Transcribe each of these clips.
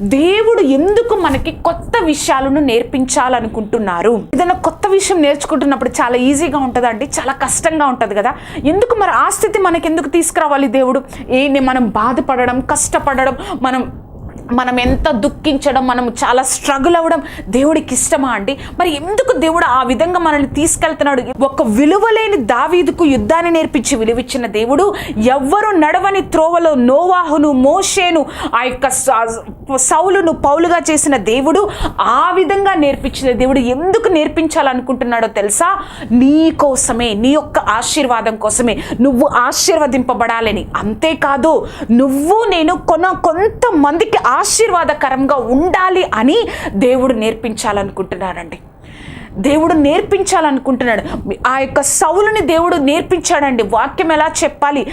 దేవుడు ఎందుకు మనకి కొత్త విషయాలను నేర్పించాలనుకుంటున్నారు? ఏదైనా కొత్త విషయం నేర్చుకుంటున్నప్పుడు చాలా ఈజీగా ఉంటుందండి చాలా కష్టంగా ఉంటుంది కదా. ఎందుకు మరి ఆ స్థితి మనకి ఎందుకు తీసుకురావాలి దేవుడు? ఏ మనం బాధపడడం కష్టపడడం మనం మనం ఎంత దుఃఖించడం మనం చాలా స్ట్రగుల్ అవ్వడం దేవుడికి ఇష్టమా అండి? మరి ఎందుకు దేవుడు ఆ విధంగా మనల్ని తీసుకెళ్తున్నాడు? ఒక విలువలేని దావీదుకు యుద్ధాన్ని నేర్పించి విలువిచ్చిన దేవుడు ఎవ్వరు నడవని త్రోవలో నోవాహును మోషేను ఆ యొక్క సౌలును పౌలుగా చేసిన దేవుడు ఆ విధంగా నేర్పించిన దేవుడు ఎందుకు నేర్పించాలనుకుంటున్నాడో తెలుసా? నీ కోసమే నీ యొక్క ఆశీర్వాదం కోసమే. నువ్వు ఆశీర్వదింపబడాలని. అంతేకాదు నువ్వు నేను కొన కొంతమందికి ఆశీర్వాదకరంగా ఉండాలి అని దేవుడు నేర్పించాలనుకుంటున్నాడండి. దేవుడు నేర్పించాలనుకుంటున్నాడు. ఆ యొక్క సౌలుని దేవుడు నేర్పించాడండి. వాక్యం ఎలా చెప్పాలి?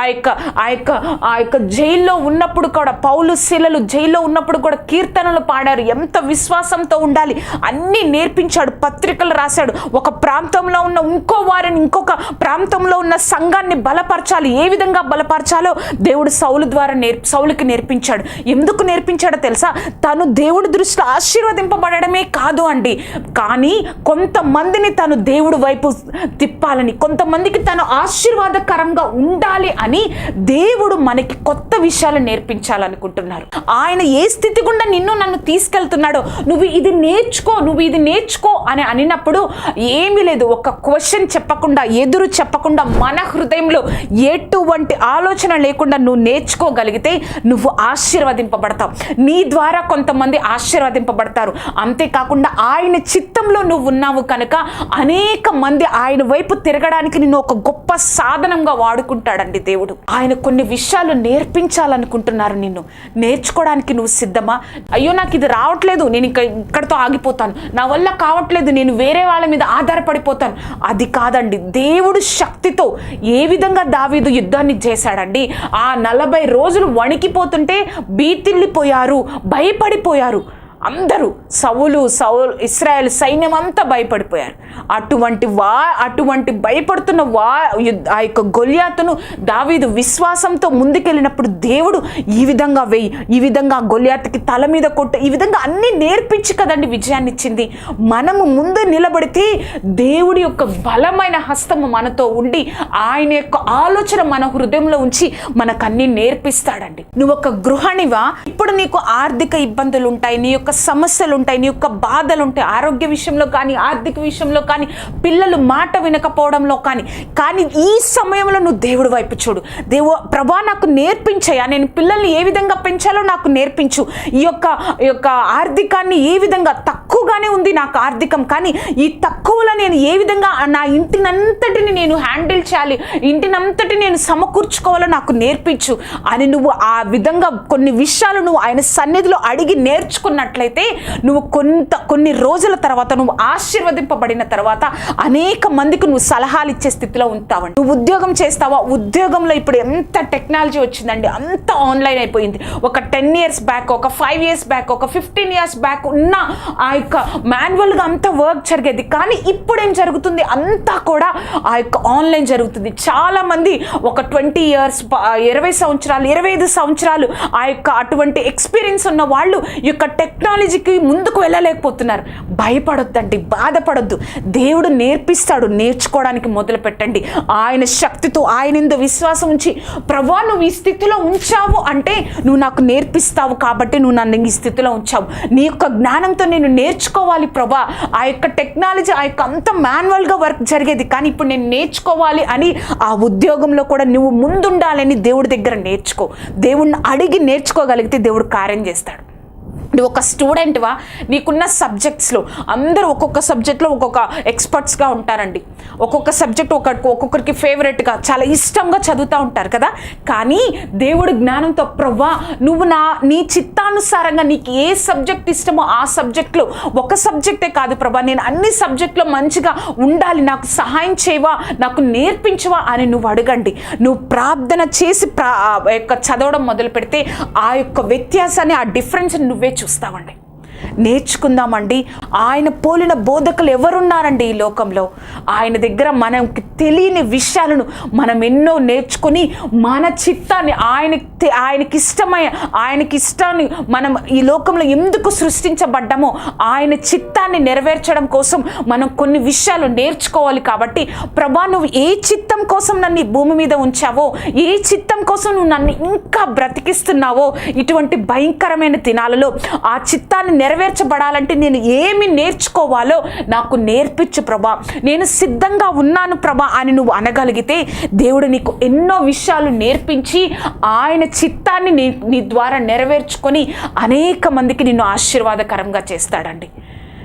ఆ యొక్క ఆ యొక్క ఆ యొక్క జైల్లో ఉన్నప్పుడు కూడా పౌలు శిలలు జైల్లో ఉన్నప్పుడు కూడా కీర్తనలు పాడారు. ఎంత విశ్వాసంతో ఉండాలి? అన్నీ నేర్పించాడు పత్రికలు రాశాడు. ఒక ప్రాంతంలో ఉన్న ఇంకో వారిని ఇంకొక ప్రాంతంలో ఉన్న సంఘాన్ని బలపరచాలి. ఏ విధంగా బలపరచాలో దేవుడు సౌలు ద్వారా నేర్ సౌలుకి నేర్పించాడు. ఎందుకు నేర్పించాడో తెలుసా? తను దేవుడి దృష్టిలో ఆశీర్వదింపబడమే కాదు అండి. కానీ కొంతమందిని తను దేవుడు వైపు తిప్పాలని కొంతమందికి తను ఆశీర్వాదకరంగా ఉండాలి అని దేవుడు మనకి కొత్త విషయాలు నేర్పించాలనుకుంటున్నారు. ఆయన ఏ స్థితి గుండా నిన్ను నన్ను తీసుకెళ్తున్నాడో నువ్వు ఇది నేర్చుకో నువ్వు ఇది నేర్చుకో అని అనినప్పుడు ఏమీ లేదు. ఒక క్వశ్చన్ చెప్పకుండా ఎదురు చెప్పకుండా మన హృదయంలో ఎటువంటి ఆలోచన లేకుండా నువ్వు నేర్చుకోగలిగితే నువ్వు ఆశీర్వదింపబడతావు. నీ ద్వారా కొంతమంది ఆశీర్వదింపబడతారు. అంతేకాకుండా ఆయన చిత్తంలో నువ్వు ఉన్నావు కనుక అనేక మంది ఆయన వైపు తిరగడానికి నిన్ను ఒక గొప్ప సాధనంగా వాడుకుంటాడండి దేవుడు. ఆయన కొన్ని విషయాలు నేర్పించాలనుకుంటున్నారు నిన్ను. నేర్చుకోవడానికి నువ్వు సిద్ధమా? అయ్యో నాకు ఇది రావట్లేదు. నేను ఇంకా ఇక్కడితో ఆగిపోతాను. నా వల్ల కావట్లేదు. నేను వేరే వాళ్ళ మీద ఆధారపడిపోతాను. అది కాదండి. దేవుడు శక్తితో ఏ విధంగా దావీదు యుద్ధాన్ని చేశాడండి? ఆ నలభై రోజులు వణికిపోతుంటే బీతిల్లిపోయారు భయపడిపోయారు. అందరూ సవులు సౌలు ఇస్రాయల్ సైన్యం అంతా భయపడిపోయారు. అటువంటి వా అటువంటి భయపడుతున్న వా ఆ యొక్క గొల్యాతును దావీదు విశ్వాసంతో ముందుకెళ్ళినప్పుడు దేవుడు ఈ విధంగా వెయ్యి ఈ విధంగా గొలియాతకి తల మీద కొట్టు ఈ విధంగా అన్నీ నేర్పించి కదండి విజయాన్ని ఇచ్చింది మనము ముందు నిలబడితే దేవుడి యొక్క బలమైన హస్తము మనతో ఉండి ఆయన యొక్క ఆలోచన మన హృదయంలో ఉంచి మనకు నేర్పిస్తాడండి. నువ్వు ఒక గృహిణివా? ఇప్పుడు నీకు ఆర్థిక ఇబ్బందులు ఉంటాయి నీ యొక్క సమస్యలు ఉంటాయి నీ యొక్క బాధలు ఉంటాయి ఆరోగ్య విషయంలో కానీ ఆర్థిక విషయంలో కానీ పిల్లలు మాట వినకపోవడంలో కానీ కానీ ఈ సమయంలో నువ్వు దేవుడి వైపు చూడు. దేవు ప్రభా నాకు నేర్పించయా నేను పిల్లల్ని ఏ విధంగా పెంచాలో నాకు నేర్పించు. ఈ యొక్క ఈ యొక్క ఆర్థికాన్ని ఏ విధంగా తక్కువ తక్కువగానే ఉంది నాకు ఆర్థికం కానీ ఈ తక్కువలో నేను ఏ విధంగా నా ఇంటినంతటిని నేను హ్యాండిల్ చేయాలి ఇంటినంతటి నేను సమకూర్చుకోవాలో నాకు నేర్పించు అని నువ్వు ఆ విధంగా కొన్ని విషయాలు నువ్వు ఆయన సన్నిధిలో అడిగి నేర్చుకున్నట్లయితే నువ్వు కొంత కొన్ని రోజుల తర్వాత నువ్వు ఆశీర్వదింపబడిన తర్వాత అనేక మందికి నువ్వు సలహాలు ఇచ్చే స్థితిలో ఉంటావండి నువ్వు ఉద్యోగం చేస్తావా? ఉద్యోగంలో ఇప్పుడు ఎంత టెక్నాలజీ వచ్చిందండి అంత ఆన్లైన్ అయిపోయింది. ఒక టెన్ ఇయర్స్ బ్యాక్ ఒక ఫైవ్ ఇయర్స్ బ్యాక్ ఒక ఫిఫ్టీన్ ఇయర్స్ బ్యాక్ ఉన్న ఆ యొక్క మాన్యువల్గా అంత వర్క్ జరిగేది. కానీ ఇప్పుడు ఏం జరుగుతుంది? అంతా కూడా ఆ యొక్క ఆన్లైన్ జరుగుతుంది. చాలామంది ఒక ట్వంటీ ఇయర్స్ ఇరవై సంవత్సరాలు ఇరవై ఐదు సంవత్సరాలు ఆ యొక్క అటువంటి ఎక్స్పీరియన్స్ ఉన్న వాళ్ళు ఈ యొక్క టెక్నాలజీకి ముందుకు వెళ్ళలేకపోతున్నారు. భయపడొద్దండి బాధపడొద్దు. దేవుడు నేర్పిస్తాడు నేర్చుకోవడానికి మొదలు పెట్టండి. ఆయన శక్తితో ఆయన ఇందు విశ్వాసం ఉంచి ప్రభా నువ్వు ఈ స్థితిలో ఉంచావు అంటే నువ్వు నాకు నేర్పిస్తావు కాబట్టి నువ్వు నన్ను ఈ స్థితిలో ఉంచావు. నీ యొక్క జ్ఞానంతో నేను నేర్చుకోవాలి ప్రభా. ఆ యొక్క టెక్నాలజీ ఆ యొక్క అంత మాన్యువల్గా వర్క్ జరిగేది. కానీ ఇప్పుడు నేను నేర్చుకోవాలి అని ఆ ఉద్యోగంలో కూడా నువ్వు ముందుండాలని దేవుడి దగ్గర నేర్చుకో. దేవుణ్ణి అడిగి నేర్చుకోగలిగితే దేవుడు కార్యం చేస్తాడు. నువ్వు ఒక స్టూడెంట్వా నీకున్న సబ్జెక్ట్స్లో అందరూ ఒక్కొక్క సబ్జెక్ట్లో ఒక్కొక్క ఎక్స్పర్ట్స్గా ఉంటారండి. ఒక్కొక్క సబ్జెక్ట్ ఒక ఒక్కొక్కరికి ఫేవరెట్గా చాలా ఇష్టంగా చదువుతూ ఉంటారు కదా? కానీ దేవుడు జ్ఞానంతో ప్రవ్వా నువ్వు నా నీ చిత్తానుసారంగా నీకు ఏ సబ్జెక్ట్ ఇష్టమో ఆ సబ్జెక్ట్లో ఒక సబ్జెక్టే కాదు ప్రభా నేను అన్ని సబ్జెక్టులో మంచిగా ఉండాలి. నాకు సహాయం చేయవా? నాకు నేర్పించవా? అని నువ్వు అడగండి. నువ్వు ప్రార్థన చేసి ప్రా యొక్క చదవడం మొదలు పెడితే ఆ యొక్క వ్యత్యాసాన్ని ఆ డిఫరెన్స్ నువ్వే చూస్తామండి. నేర్చుకుందామండి. ఆయన పోలిన బోధకులు ఎవరున్నారండి ఈ లోకంలో? ఆయన దగ్గర మనకి తెలియని విషయాలను మనం ఎన్నో నేర్చుకొని మన చిత్తాన్ని ఆయనకి ఆయనకి ఇష్టమైన ఆయనకి ఇష్టాన్ని మనం ఈ లోకంలో ఎందుకు సృష్టించబడ్డామో ఆయన చిత్తాన్ని నెరవేర్చడం కోసం మనం కొన్ని విషయాలు నేర్చుకోవాలి కాబట్టి ప్రభా నువ్వు ఏ చిత్తం కోసం నన్ను ఈ భూమి మీద ఉంచావో ఏ చిత్తం కోసం నువ్వు నన్ను ఇంకా బ్రతికిస్తున్నావో ఇటువంటి భయంకరమైన దినాలలో ఆ చిత్తాన్ని నెరవేర్చబడాలంటే నేను ఏమి నేర్చుకోవాలో నాకు నేర్పించు ప్రభా. నేను సిద్ధంగా ఉన్నాను ప్రభా అని నువ్వు అనగలిగితే దేవుడు నీకు ఎన్నో విషయాలు నేర్పించి ఆయన చిత్తాన్ని నీ నీ ద్వారా నెరవేర్చుకొని అనేక మందికి నిన్ను ఆశీర్వాదకరంగా చేస్తాడండి.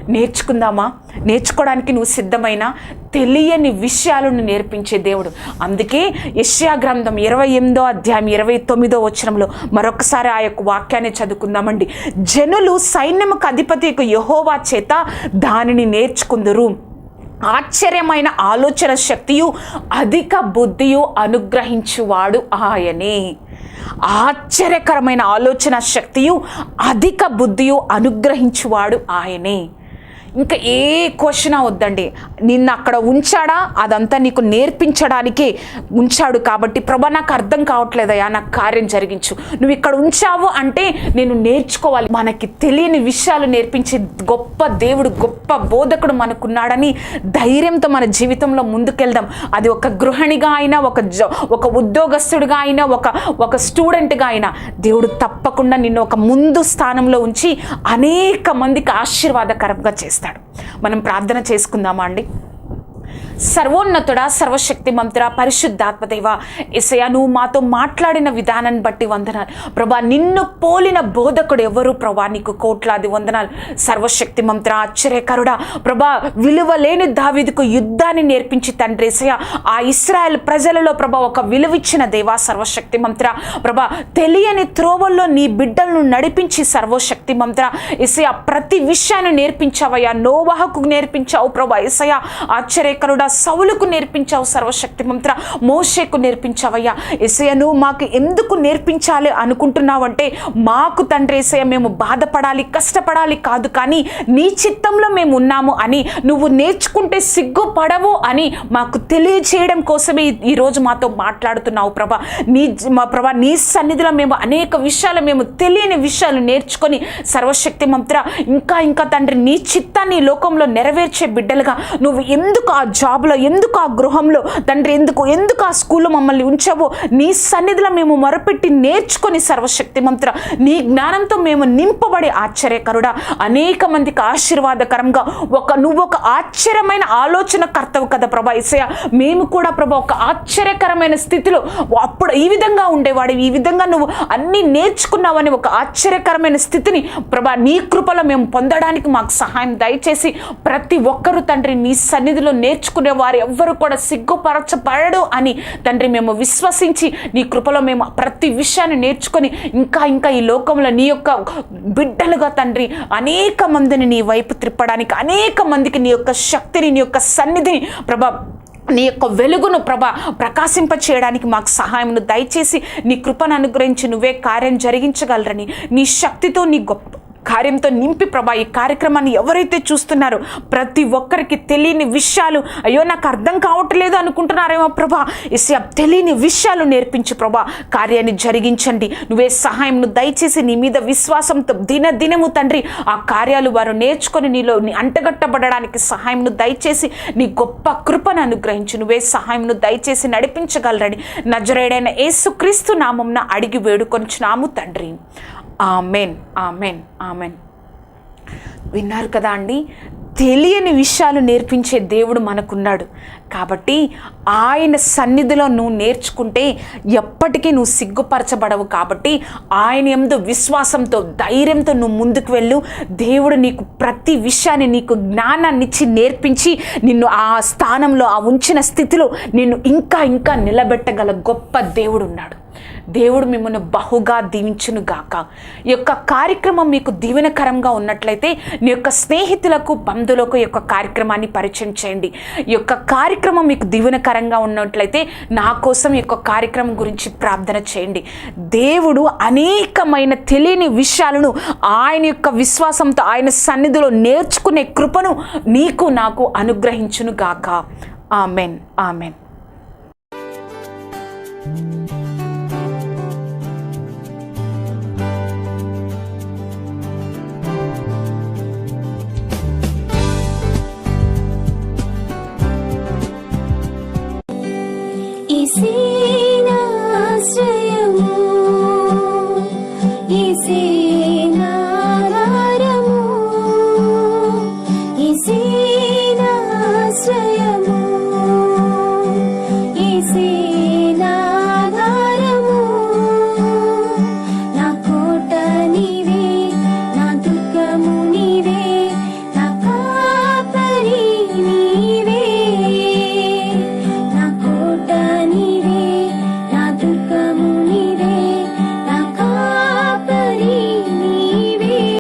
నేర్చుకుందామా? నేర్చుకోవడానికి నువ్వు సిద్ధమైన? తెలియని విషయాలను నేర్పించే దేవుడు. అందుకే యష్యా గ్రంథం ఇరవై ఎనిమిదో అధ్యాయం ఇరవై తొమ్మిదో వచనంలో మరొకసారి ఆ యొక్క వాక్యాన్ని చదువుకుందామండి. జనులు సైన్యముకు అధిపతి యహోవా చేత దానిని నేర్చుకుందరు. ఆశ్చర్యమైన ఆలోచన శక్తియు అధిక బుద్ధియు అనుగ్రహించువాడు ఆయనే. ఆశ్చర్యకరమైన ఆలోచన శక్తియు అధిక బుద్ధియు అనుగ్రహించువాడు ఆయనే. ఇంకా ఏ క్వశ్చన్ వద్దండి. నిన్ను అక్కడ ఉంచాడా? అదంతా నీకు నేర్పించడానికే ఉంచాడు కాబట్టి ప్రభా నాకు అర్థం కావట్లేదయా నాకు కార్యం జరిగించు. నువ్వు ఇక్కడ ఉంచావు అంటే నేను నేర్చుకోవాలి. మనకి తెలియని విషయాలు నేర్పించే గొప్ప దేవుడు గొప్ప బోధకుడు మనకున్నాడని ధైర్యంతో మన జీవితంలో ముందుకెళ్దాం. అది ఒక గృహిణిగా అయినా ఒక జ ఒక ఉద్యోగస్తుడిగా అయినా ఒక ఒక స్టూడెంట్గా అయినా దేవుడు తప్పకుండా నిన్ను ఒక ముందు స్థానంలో ఉంచి అనేక మందికి ఆశీర్వాదకరంగా చేస్తాడు. మనం ప్రార్థన చేసుకుందామా అండి? సర్వోన్నతుడా సర్వశక్తి మంత్ర పరిశుద్ధాత్మదేవ. ఇసయ నువ్వు మాతో మాట్లాడిన విధానాన్ని బట్టి వందనాలు. ప్రభా నిన్ను పోలిన బోధకుడు ఎవరు ప్రభా? నీకు కోట్లాది వందనాలు. సర్వశక్తి మంత్ర ఆశ్చర్యకరుడా. ప్రభా విలువ లేని దావిదుకు యుద్ధాన్ని నేర్పించి తండ్రి ఇసయ ఆ ఇస్రాయల్ ప్రజలలో ప్రభా ఒక విలువిచ్చిన దేవా సర్వశక్తి మంత్ర ప్రభా తెలియని త్రోవల్లో నీ బిడ్డలను నడిపించి సర్వశక్తి మంత్ర ఇసయ ప్రతి విషయాన్ని నేర్పించావయ్యా. నోవాహకు నేర్పించావు ప్రభా. ఇసయ ఆశ్చర్యకరుడా సౌలుకు నేర్పించావు సర్వశక్తి మంత్ర మోషేకు నేర్పించావయ్యా. ఎసయను నువ్వు మాకు ఎందుకు నేర్పించాలి అనుకుంటున్నావంటే మాకు తండ్రి ఎసయ మేము బాధపడాలి కష్టపడాలి కాదు కానీ నీ చిత్తంలో మేము ఉన్నాము అని నువ్వు నేర్చుకుంటే సిగ్గుపడవు అని మాకు తెలియజేయడం కోసమే ఈరోజు మాతో మాట్లాడుతున్నావు ప్రభా. నీ మా ప్రభా నీ సన్నిధిలో మేము అనేక విషయాలు మేము తెలియని విషయాలు నేర్చుకొని సర్వశక్తి మంత్ర ఇంకా ఇంకా తండ్రి నీ చిత్తాన్ని లోకంలో నెరవేర్చే బిడ్డలుగా నువ్వు ఎందుకు ఆ జాబ్ జాబ్లో ఎందుకు ఆ గృహంలో? తండ్రి ఎందుకు ఎందుకు ఆ స్కూల్లో మమ్మల్ని ఉంచావో? నీ సన్నిధిలో మేము మొరపెట్టి నేర్చుకొని సర్వశక్తి మంత్ర. నీ జ్ఞానంతో మేము నింపబడే ఆశ్చర్యకరుడా. అనేక మందికి ఆశీర్వాదకరంగా ఒక నువ్వు ఒక ఆశ్చర్యమైన ఆలోచన కర్తవు కదా ప్రభా ఇసయ మేము కూడా ప్రభా ఒక ఆశ్చర్యకరమైన స్థితిలో అప్పుడు ఈ విధంగా ఉండేవాడు ఈ విధంగా నువ్వు అన్నీ నేర్చుకున్నావని ఒక ఆశ్చర్యకరమైన స్థితిని ప్రభా నీ కృపలో మేము పొందడానికి మాకు సహాయం దయచేసి ప్రతి ఒక్కరూ తండ్రి నీ సన్నిధిలో నేర్చుకునే వారు ఎవ్వరు కూడా సిగ్గుపరచబడడు అని తండ్రి మేము విశ్వసించి నీ కృపలో మేము ప్రతి విషయాన్ని నేర్చుకొని ఇంకా ఇంకా ఈ లోకంలో నీ యొక్క బిడ్డలుగా తండ్రి అనేక మందిని నీ వైపు త్రిప్పడానికి అనేక మందికి నీ యొక్క శక్తిని నీ యొక్క సన్నిధిని ప్రభా నీ యొక్క వెలుగును ప్రభ ప్రకాశింప చేయడానికి మాకు సహాయమును దయచేసి నీ కృపను అనుగ్రహించి నువ్వే కార్యం జరిగించగలరని నీ శక్తితో నీ గొప్ప కార్యంతో నింపి ప్రభా ఈ కార్యక్రమాన్ని ఎవరైతే చూస్తున్నారో ప్రతి ఒక్కరికి తెలియని విషయాలు అయ్యో నాకు అర్థం కావట్లేదు అనుకుంటున్నారేమో ప్రభా. ఇసయ తెలియని విషయాలు నేర్పించు ప్రభా. కార్యాన్ని జరిగించండి. నువ్వే సహాయంను దయచేసి నీ మీద విశ్వాసంతో దినదినము తండ్రి ఆ కార్యాలు వారు నేర్చుకొని నీలో అంటగట్టబడడానికి సహాయంను దయచేసి నీ గొప్ప కృపను అనుగ్రహించు. నువ్వే సహాయంను దయచేసి నడిపించగలరని నజరేడైన ఏసుక్రీస్తు నామంన అడిగి వేడుకొంచున్నాము తండ్రి. Amen amen amen. విన్నారు కదా అండి? తెలియని విషయాలు నేర్పించే దేవుడు మనకున్నాడు. కాబట్టి ఆయన సన్నిధిలో నువ్వు నేర్చుకుంటే ఎప్పటికీ నువ్వు సిగ్గుపరచబడవు. కాబట్టి ఆయన ఎందు విశ్వాసంతో ధైర్యంతో నువ్వు ముందుకు వెళ్ళు. దేవుడు నీకు ప్రతి విషయాన్ని నీకు జ్ఞానాన్నిచ్చి నేర్పించి నిన్ను ఆ స్థానంలో ఆ ఉంచిన స్థితిలో నిన్ను ఇంకా ఇంకా నిలబెట్టగల గొప్ప దేవుడు ఉన్నాడు దేవుడు మిమ్మల్ని బహుగా దీవించును గాక ఈ యొక్క కార్యక్రమం మీకు దీవెనకరంగా ఉన్నట్లయితే నీ యొక్క స్నేహితులకు బంధువులకు ఈ యొక్క కార్యక్రమాన్ని పరిచయం చేయండి. ఈ యొక్క కార్యక్రమం మీకు దీవెనకరంగా ఉన్నట్లయితే నా కోసం ఈ యొక్క కార్యక్రమం గురించి ప్రార్థన చేయండి. దేవుడు అనేకమైన తెలియని విషయాలను ఆయన యొక్క విశ్వాసంతో ఆయన సన్నిధిలో నేర్చుకునే కృపను నీకు నాకు అనుగ్రహించును గాక ఆమెన్. ఆమెన్.